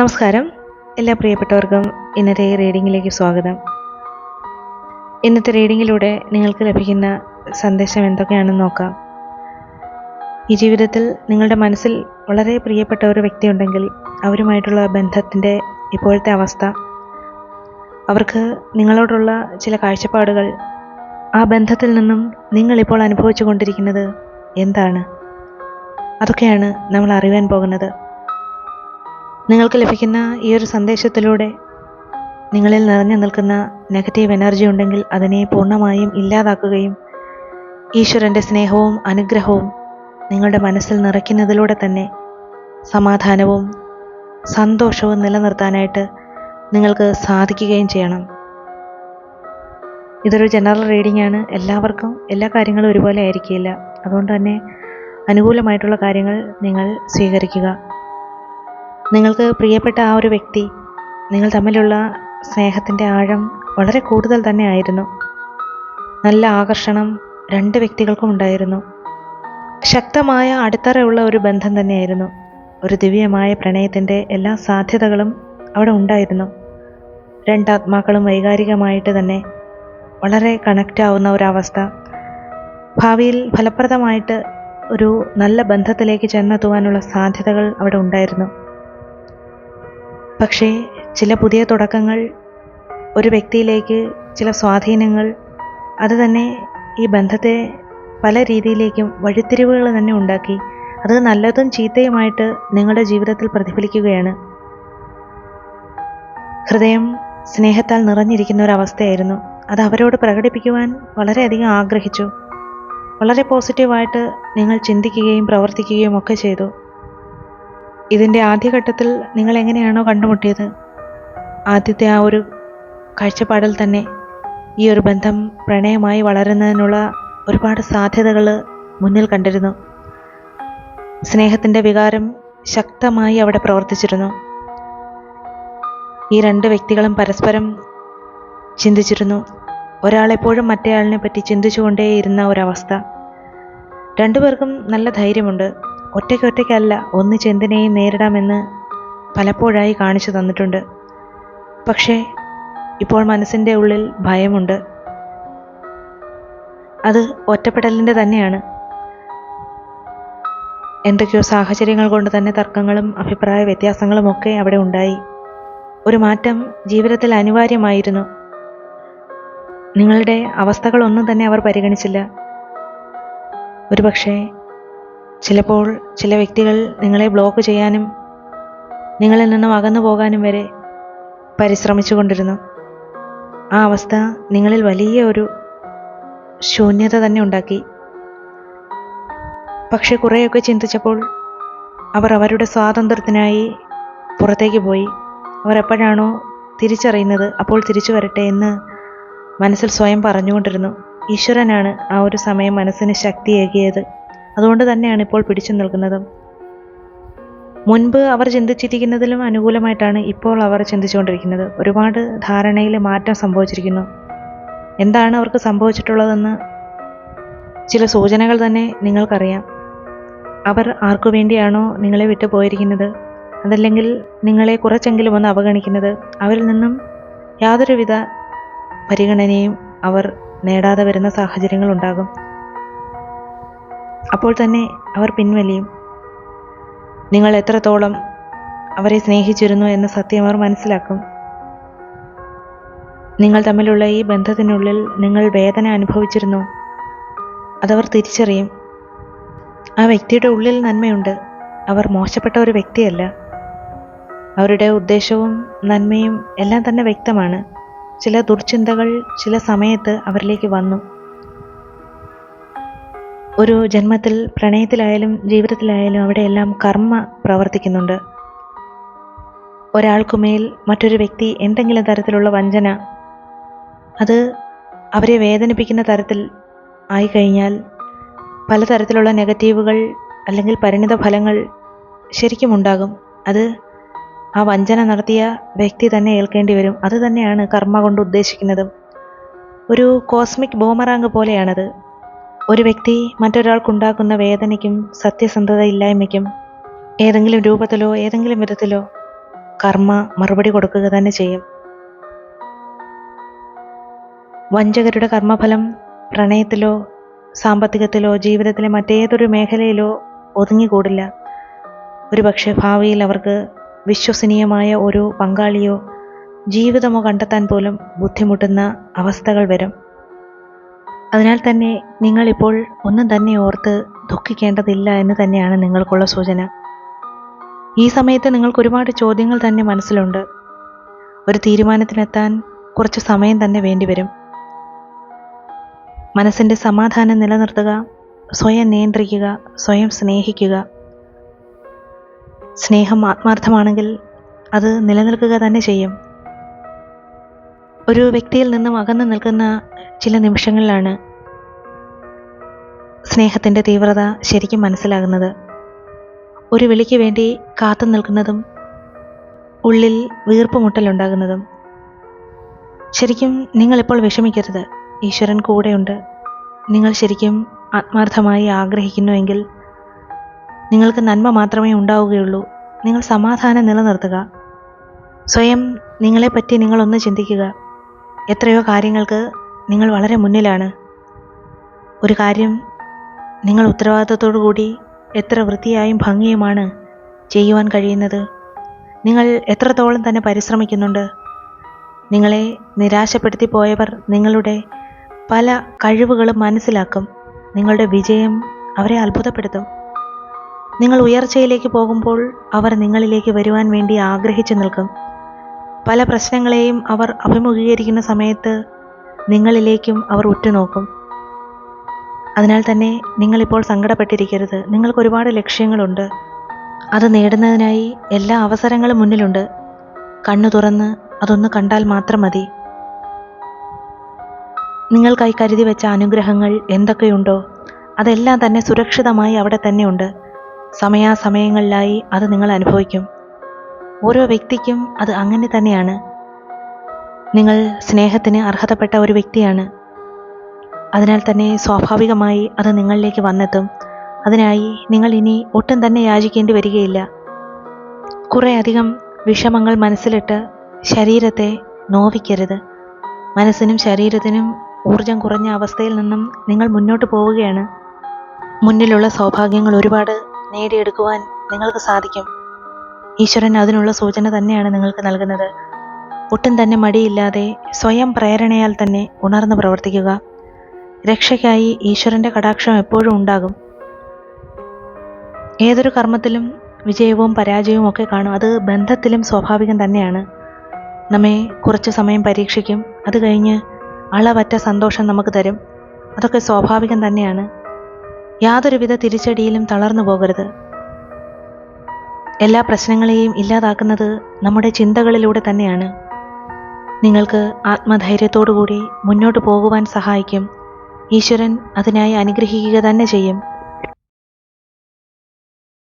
നമസ്കാരം. എല്ലാ പ്രിയപ്പെട്ടവർക്കും ഇന്നത്തെ റീഡിങ്ങിലേക്ക് സ്വാഗതം. ഇന്നത്തെ റീഡിങ്ങിലൂടെ നിങ്ങൾക്ക് ലഭിക്കുന്ന സന്ദേശം എന്തൊക്കെയാണെന്ന് നോക്കാം. ഈ ജീവിതത്തിൽ നിങ്ങളുടെ മനസ്സിൽ വളരെ പ്രിയപ്പെട്ട ഒരു വ്യക്തി ഉണ്ടെങ്കിൽ അവരുമായിട്ടുള്ള ബന്ധത്തിന്റെ ഇപ്പോഴത്തെ അവസ്ഥ അവർക്ക് നിങ്ങളോടുള്ള ചില കാഴ്ചപ്പാടുകൾ ആ ബന്ധത്തിൽ നിന്നും നിങ്ങളിപ്പോൾ അനുഭവിച്ചു കൊണ്ടിരിക്കുന്നത് എന്താണ്? അതൊക്കെയാണ് നമ്മൾ അറിയാൻ പോകുന്നത്. നിങ്ങൾക്ക് ലഭിക്കുന്ന ഈ ഒരു സന്ദേശത്തിലൂടെ നിങ്ങളിൽ നിറഞ്ഞു നിൽക്കുന്ന നെഗറ്റീവ് എനർജി ഉണ്ടെങ്കിൽ അതിനെ പൂർണമായും ഇല്ലാതാക്കുകയും ഈശ്വരന്റെ സ്നേഹവും അനുഗ്രഹവും നിങ്ങളുടെ മനസ്സിൽ നിറയ്ക്കുന്നതിലൂടെ തന്നെ സമാധാനവും സന്തോഷവും നിലനിർത്താനായിട്ട് നിങ്ങൾക്ക് സാധിക്കുകയും ചെയ്യണം. ഇതൊരു ജനറൽ റീഡിംഗ് ആണ്. എല്ലാവർക്കും എല്ലാ കാര്യങ്ങളും ഒരുപോലെ ആയിരിക്കില്ല. അതുകൊണ്ട് തന്നെ അനുകൂലമായിട്ടുള്ള കാര്യങ്ങൾ നിങ്ങൾ സ്വീകരിക്കുക. നിങ്ങൾക്ക് പ്രിയപ്പെട്ട ആ ഒരു വ്യക്തി നിങ്ങൾ തമ്മിലുള്ള സ്നേഹത്തിന്റെ ആഴം വളരെ കൂടുതൽ തന്നെ ആയിരുന്നു. നല്ല ആകർഷണം രണ്ട് വ്യക്തികൾക്കും ഉണ്ടായിരുന്നു. ശക്തമായ അടിത്തറയുള്ള ഒരു ബന്ധം തന്നെയായിരുന്നു. ഒരു ദിവ്യമായ പ്രണയത്തിന്റെ എല്ലാ സാധ്യതകളും അവിടെ ഉണ്ടായിരുന്നു. രണ്ടാത്മാക്കളും വൈകാരികമായിട്ട് തന്നെ വളരെ കണക്റ്റ് ആവുന്ന ഒരവസ്ഥ ഭാവിയിൽ ഫലപ്രദമായിട്ട് ഒരു നല്ല ബന്ധത്തിലേക്ക് ചെന്നെത്തുവാനുള്ള സാധ്യതകൾ അവിടെ ഉണ്ടായിരുന്നു. പക്ഷേ ചില പുതിയ തുടക്കങ്ങൾ ഒരു വ്യക്തിയിലേക്ക് ചില സ്വാധീനങ്ങൾ അത് തന്നെ ഈ ബന്ധത്തെ പല രീതിയിലേക്കും വഴിത്തിരിവുകൾ തന്നെ ഉണ്ടാക്കി. അത് നല്ലതും ചീത്തയുമായിട്ട് നിങ്ങളുടെ ജീവിതത്തിൽ പ്രതിഫലിക്കുകയാണ്. ഹൃദയം സ്നേഹത്താൽ നിറഞ്ഞിരിക്കുന്ന ഒരവസ്ഥയായിരുന്നു അത് അവരോട് പ്രകടിപ്പിക്കുവാൻ വളരെയധികം ആഗ്രഹിച്ചു. വളരെ പോസിറ്റീവായിട്ട് നിങ്ങൾ ചിന്തിക്കുകയും പ്രവർത്തിക്കുകയും ഒക്കെ ചെയ്തു. ഇതിന്റെ ആദ്യഘട്ടത്തിൽ നിങ്ങൾ എങ്ങനെയാണോ കണ്ടുമുട്ടിയത്? ആദ്യത്തെ ആ ഒരു കാഴ്ചപ്പാടിൽ തന്നെ ഈ ഒരു ബന്ധം പ്രണയമായി വളരുന്നതിനുള്ള ഒരുപാട് സാധ്യതകൾ മുന്നിൽ കണ്ടിരുന്നു. സ്നേഹത്തിന്റെ വികാരം ശക്തമായി അവിടെ പ്രവർത്തിച്ചിരുന്നു. ഈ രണ്ട് വ്യക്തികളും പരസ്പരം ചിന്തിച്ചിരുന്നു. ഒരാളെപ്പോഴും മറ്റേയാളിനെ പറ്റി ചിന്തിച്ചുകൊണ്ടേയിരുന്ന ഒരവസ്ഥ. രണ്ടുപേർക്കും നല്ല ധൈര്യമുണ്ട്. ഒറ്റയ്ക്കൊറ്റയ്ക്കല്ല ഒന്നിച്ച് എന്തിനേയും നേരിടാമെന്ന് പലപ്പോഴായി കാണിച്ചു തന്നിട്ടുണ്ട്. പക്ഷേ ഇപ്പോൾ മനസ്സിന്റെ ഉള്ളിൽ ഭയമുണ്ട്. അത് ഒറ്റപ്പെടലിന്റെ തന്നെയാണ്. എന്തൊക്കെയോ സാഹചര്യങ്ങൾ കൊണ്ട് തന്നെ തർക്കങ്ങളും അഭിപ്രായ വ്യത്യാസങ്ങളും ഒക്കെ അവിടെ ഉണ്ടായി. ഒരു മാറ്റം ജീവിതത്തിൽ അനിവാര്യമായിരുന്നു. നിങ്ങളുടെ അവസ്ഥകളൊന്നും തന്നെ അവർ പരിഗണിച്ചില്ല. ഒരുപക്ഷേ ചിലപ്പോൾ ചില വ്യക്തികൾ നിങ്ങളെ ബ്ലോക്ക് ചെയ്യാനും നിങ്ങളിൽ നിന്നും അകന്നു പോകാനും വരെ പരിശ്രമിച്ചു കൊണ്ടിരുന്നു ആ അവസ്ഥ നിങ്ങളിൽ വലിയ ഒരു ശൂന്യത തന്നെ ഉണ്ടാക്കി. പക്ഷെ കുറേയൊക്കെ ചിന്തിച്ചപ്പോൾ അവർ അവരുടെ സ്വാതന്ത്ര്യത്തിനായി പുറത്തേക്ക് പോയി. അവരെപ്പോഴാണോ തിരിച്ചറിയുന്നത് അപ്പോൾ തിരിച്ചു വരട്ടെ എന്ന് മനസ്സിൽ സ്വയം പറഞ്ഞുകൊണ്ടിരുന്നു. ഈശ്വരനാണ് ആ ഒരു സമയം മനസ്സിന് ശക്തിയേകിയത്. അതുകൊണ്ട് തന്നെയാണ് ഇപ്പോൾ പിടിച്ചു നിൽക്കുന്നത്. മുൻപ് അവർ ചിന്തിച്ചിരിക്കുന്നതിലും അനുകൂലമായിട്ടാണ് ഇപ്പോൾ അവർ ചിന്തിച്ചുകൊണ്ടിരിക്കുന്നത്. ഒരുപാട് ധാരണയിൽ മാറ്റം സംഭവിച്ചിരിക്കുന്നു. എന്താണ് അവർക്ക് സംഭവിച്ചിട്ടുള്ളതെന്ന് ചില സൂചനകൾ തന്നെ നിങ്ങൾക്കറിയാം. അവർ ആർക്കു വേണ്ടിയാണോ നിങ്ങളെ വിട്ടു പോയിരിക്കുന്നത്? അതല്ലെങ്കിൽ നിങ്ങളെ കുറച്ചെങ്കിലും ഒന്ന് അവഗണിക്കുന്നത്? അവരിൽ നിന്നും യാതൊരുവിധ പരിഗണനയും അവർ നേടാതെ വരുന്ന സാഹചര്യങ്ങൾ ഉണ്ടാകും അപ്പോൾ തന്നെ അവർ പിൻവലിയും. നിങ്ങൾ എത്രത്തോളം അവരെ സ്നേഹിച്ചിരുന്നു എന്ന സത്യം അവർ മനസ്സിലാക്കും. നിങ്ങൾ തമ്മിലുള്ള ഈ ബന്ധത്തിനുള്ളിൽ നിങ്ങൾ വേദന അനുഭവിച്ചിരുന്നു. അതവർ തിരിച്ചറിയും. ആ വ്യക്തിയുടെ ഉള്ളിൽ നന്മയുണ്ട്. അവർ മോശപ്പെട്ട ഒരു വ്യക്തിയല്ല. അവരുടെ ഉദ്ദേശവും നന്മയും എല്ലാം തന്നെ വ്യക്തമാണ്. ചില ദുർചിന്തകൾ ചില സമയത്ത് അവരിലേക്ക് വന്നു. ഒരു ജന്മത്തിൽ പ്രണയത്തിലായാലും ജീവിതത്തിലായാലും അവിടെയെല്ലാം കർമ്മ പ്രവർത്തിക്കുന്നുണ്ട്. ഒരാൾക്കുമേൽ മറ്റൊരു വ്യക്തി എന്തെങ്കിലും തരത്തിലുള്ള വഞ്ചന അത് അവരെ വേദനിപ്പിക്കുന്ന തരത്തിൽ ആയിക്കഴിഞ്ഞാൽ പലതരത്തിലുള്ള നെഗറ്റീവുകൾ അല്ലെങ്കിൽ പരിണിത ഫലങ്ങൾ ശരിക്കും ഉണ്ടാകും. അത് ആ വഞ്ചന നടത്തിയ വ്യക്തി തന്നെ ഏൽക്കേണ്ടി വരും. അത് തന്നെയാണ് കർമ്മ കൊണ്ട് ഉദ്ദേശിക്കുന്നതും. ഒരു കോസ്മിക് ബോമറാങ് പോലെയാണത്. ഒരു വ്യക്തി മറ്റൊരാൾക്കുണ്ടാക്കുന്ന വേദനയ്ക്കും സത്യസന്ധത ഇല്ലായ്മയ്ക്കും ഏതെങ്കിലും രൂപത്തിലോ ഏതെങ്കിലും വിധത്തിലോ കർമ്മ മറുപടി കൊടുക്കുക തന്നെ ചെയ്യും. വഞ്ചകരുടെ കർമ്മഫലം പ്രണയത്തിലോ സാമ്പത്തികത്തിലോ ജീവിതത്തിലെ മറ്റേതൊരു മേഖലയിലോ ഒതുങ്ങിക്കൂടില്ല. ഒരുപക്ഷെ ഭാവിയിൽ അവർക്ക് വിശ്വസനീയമായ ഒരു പങ്കാളിയോ ജീവിതമോ കണ്ടെത്താൻ പോലും ബുദ്ധിമുട്ടുന്ന അവസ്ഥകൾ വരും. അതിനാൽ തന്നെ നിങ്ങളിപ്പോൾ ഒന്നും തന്നെ ഓർത്ത് ദുഃഖിക്കേണ്ടതില്ല എന്ന് തന്നെയാണ് നിങ്ങൾക്കുള്ള സൂചന. ഈ സമയത്ത് നിങ്ങൾക്ക് ഒരുപാട് ചോദ്യങ്ങൾ തന്നെ മനസ്സിലുണ്ട്. ഒരു തീരുമാനത്തിനെത്താൻ കുറച്ച് സമയം തന്നെ വേണ്ടിവരും. മനസ്സിന്റെ സമാധാനം നിലനിർത്തുക സ്വയം നിയന്ത്രിക്കുക സ്വയം സ്നേഹിക്കുക. സ്നേഹം ആത്മാർത്ഥമാണെങ്കിൽ അത് നിലനിൽക്കുക തന്നെ ചെയ്യും. ഒരു വ്യക്തിയിൽ നിന്നും അകന്നു നിൽക്കുന്ന ചില നിമിഷങ്ങളിലാണ് സ്നേഹത്തിന്റെ തീവ്രത ശരിക്കും മനസ്സിലാകുന്നത്. ഒരു വിളിക്ക് വേണ്ടി കാത്തു നിൽക്കുന്നതും ഉള്ളിൽ വീർപ്പുമുട്ടലുണ്ടാകുന്നതും ശരിക്കും നിങ്ങളിപ്പോൾ വിഷമിക്കരുത്. ഈശ്വരൻ കൂടെയുണ്ട്. നിങ്ങൾ ശരിക്കും ആത്മാർത്ഥമായി ആഗ്രഹിക്കുന്നുവെങ്കിൽ നിങ്ങൾക്ക് നന്മ മാത്രമേ ഉണ്ടാവുകയുള്ളൂ. നിങ്ങൾ സമാധാനം നിലനിർത്തുക. സ്വയം നിങ്ങളെപ്പറ്റി നിങ്ങളൊന്ന് ചിന്തിക്കുക. എത്രയോ കാര്യങ്ങൾക്ക് നിങ്ങൾ വളരെ മുന്നിലാണ്. ഒരു കാര്യം നിങ്ങൾ ഉത്തരവാദിത്തത്തോടു കൂടി എത്ര വൃത്തിയായും ഭംഗിയുമാണ് ചെയ്യുവാൻ കഴിയുന്നത്. നിങ്ങൾ എത്രത്തോളം തന്നെ പരിശ്രമിക്കുന്നുണ്ട്. നിങ്ങളെ നിരാശപ്പെടുത്തി പോയവർ നിങ്ങളുടെ പല കഴിവുകളും മനസ്സിലാക്കും. നിങ്ങളുടെ വിജയം അവരെ അത്ഭുതപ്പെടുത്തും. നിങ്ങൾ ഉയർച്ചയിലേക്ക് പോകുമ്പോൾ അവർ നിങ്ങളിലേക്ക് വരുവാൻ വേണ്ടി ആഗ്രഹിച്ചു നിൽക്കും. പല പ്രശ്നങ്ങളെയും അവർ അഭിമുഖീകരിക്കുന്ന സമയത്ത് നിങ്ങളിലേക്കും അവർ ഉറ്റുനോക്കും. അതിനാൽ തന്നെ നിങ്ങളിപ്പോൾ സങ്കടപ്പെട്ടിരിക്കരുത്. നിങ്ങൾക്ക് ഒരുപാട് ലക്ഷ്യങ്ങളുണ്ട്. അത് നേടുന്നതിനായി എല്ലാ അവസരങ്ങളും മുന്നിലുണ്ട്. കണ്ണു തുറന്ന് അതൊന്ന് കണ്ടാൽ മാത്രം മതി. നിങ്ങൾക്കായി കരുതി വെച്ച അനുഗ്രഹങ്ങൾ എന്തൊക്കെയുണ്ടോ അതെല്ലാം തന്നെ സുരക്ഷിതമായി അവിടെ തന്നെയുണ്ട് സമയാസമയങ്ങളിലായി അത് നിങ്ങൾ അനുഭവിക്കും. ഓരോ വ്യക്തിക്കും അത് അങ്ങനെ തന്നെയാണ്. നിങ്ങൾ സ്നേഹത്തിന് അർഹതപ്പെട്ട ഒരു വ്യക്തിയാണ്. അതിനാൽ തന്നെ സ്വാഭാവികമായി അത് നിങ്ങളിലേക്ക് വന്നെത്തും. അതിനായി നിങ്ങൾ ഇനി ഒട്ടും തന്നെ യാചിക്കേണ്ടി വരികയില്ല. കുറേ അധികം വിഷമങ്ങൾ മനസ്സിലിട്ട് ശരീരത്തെ നോവിക്കരുത്. മനസ്സിനും ശരീരത്തിനും ഊർജം കുറഞ്ഞ അവസ്ഥയിൽ നിന്നും നിങ്ങൾ മുന്നോട്ട് പോവുകയാണ്. മുന്നിലുള്ള സൗഭാഗ്യങ്ങൾ ഒരുപാട് നേടിയെടുക്കുവാൻ നിങ്ങൾക്ക് സാധിക്കും. ഈശ്വരൻ അതിനുള്ള സൂചന തന്നെയാണ് നിങ്ങൾക്ക് നൽകുന്നത്. ഒട്ടും തന്നെ മടിയില്ലാതെ സ്വയം പ്രേരണയാൽ തന്നെ ഉണർന്ന് പ്രവർത്തിക്കുക. രക്ഷയ്ക്കായി ഈശ്വരന്റെ കടാക്ഷം എപ്പോഴും ഉണ്ടാകും. ഏതൊരു കർമ്മത്തിലും വിജയവും പരാജയവും ഒക്കെ കാണും. അത് ബന്ധത്തിലും സ്വാഭാവികം തന്നെയാണ്. നമ്മെ കുറച്ച് സമയം പരീക്ഷിക്കും. അത് കഴിഞ്ഞ് അളവറ്റ സന്തോഷം നമുക്ക് തരും. അതൊക്കെ സ്വാഭാവികം തന്നെയാണ്. യാതൊരുവിധ തിരിച്ചടിയിലും തളർന്നു പോകരുത്. എല്ലാ പ്രശ്നങ്ങളെയും ഇല്ലാതാക്കുന്നത് നമ്മുടെ ചിന്തകളിലൂടെ തന്നെയാണ്. നിങ്ങൾക്ക് ആത്മധൈര്യത്തോടു കൂടി മുന്നോട്ട് പോകുവാൻ സഹായിക്കും. ഈശ്വരൻ അതിനായി അനുഗ്രഹിക്കുക തന്നെ ചെയ്യും.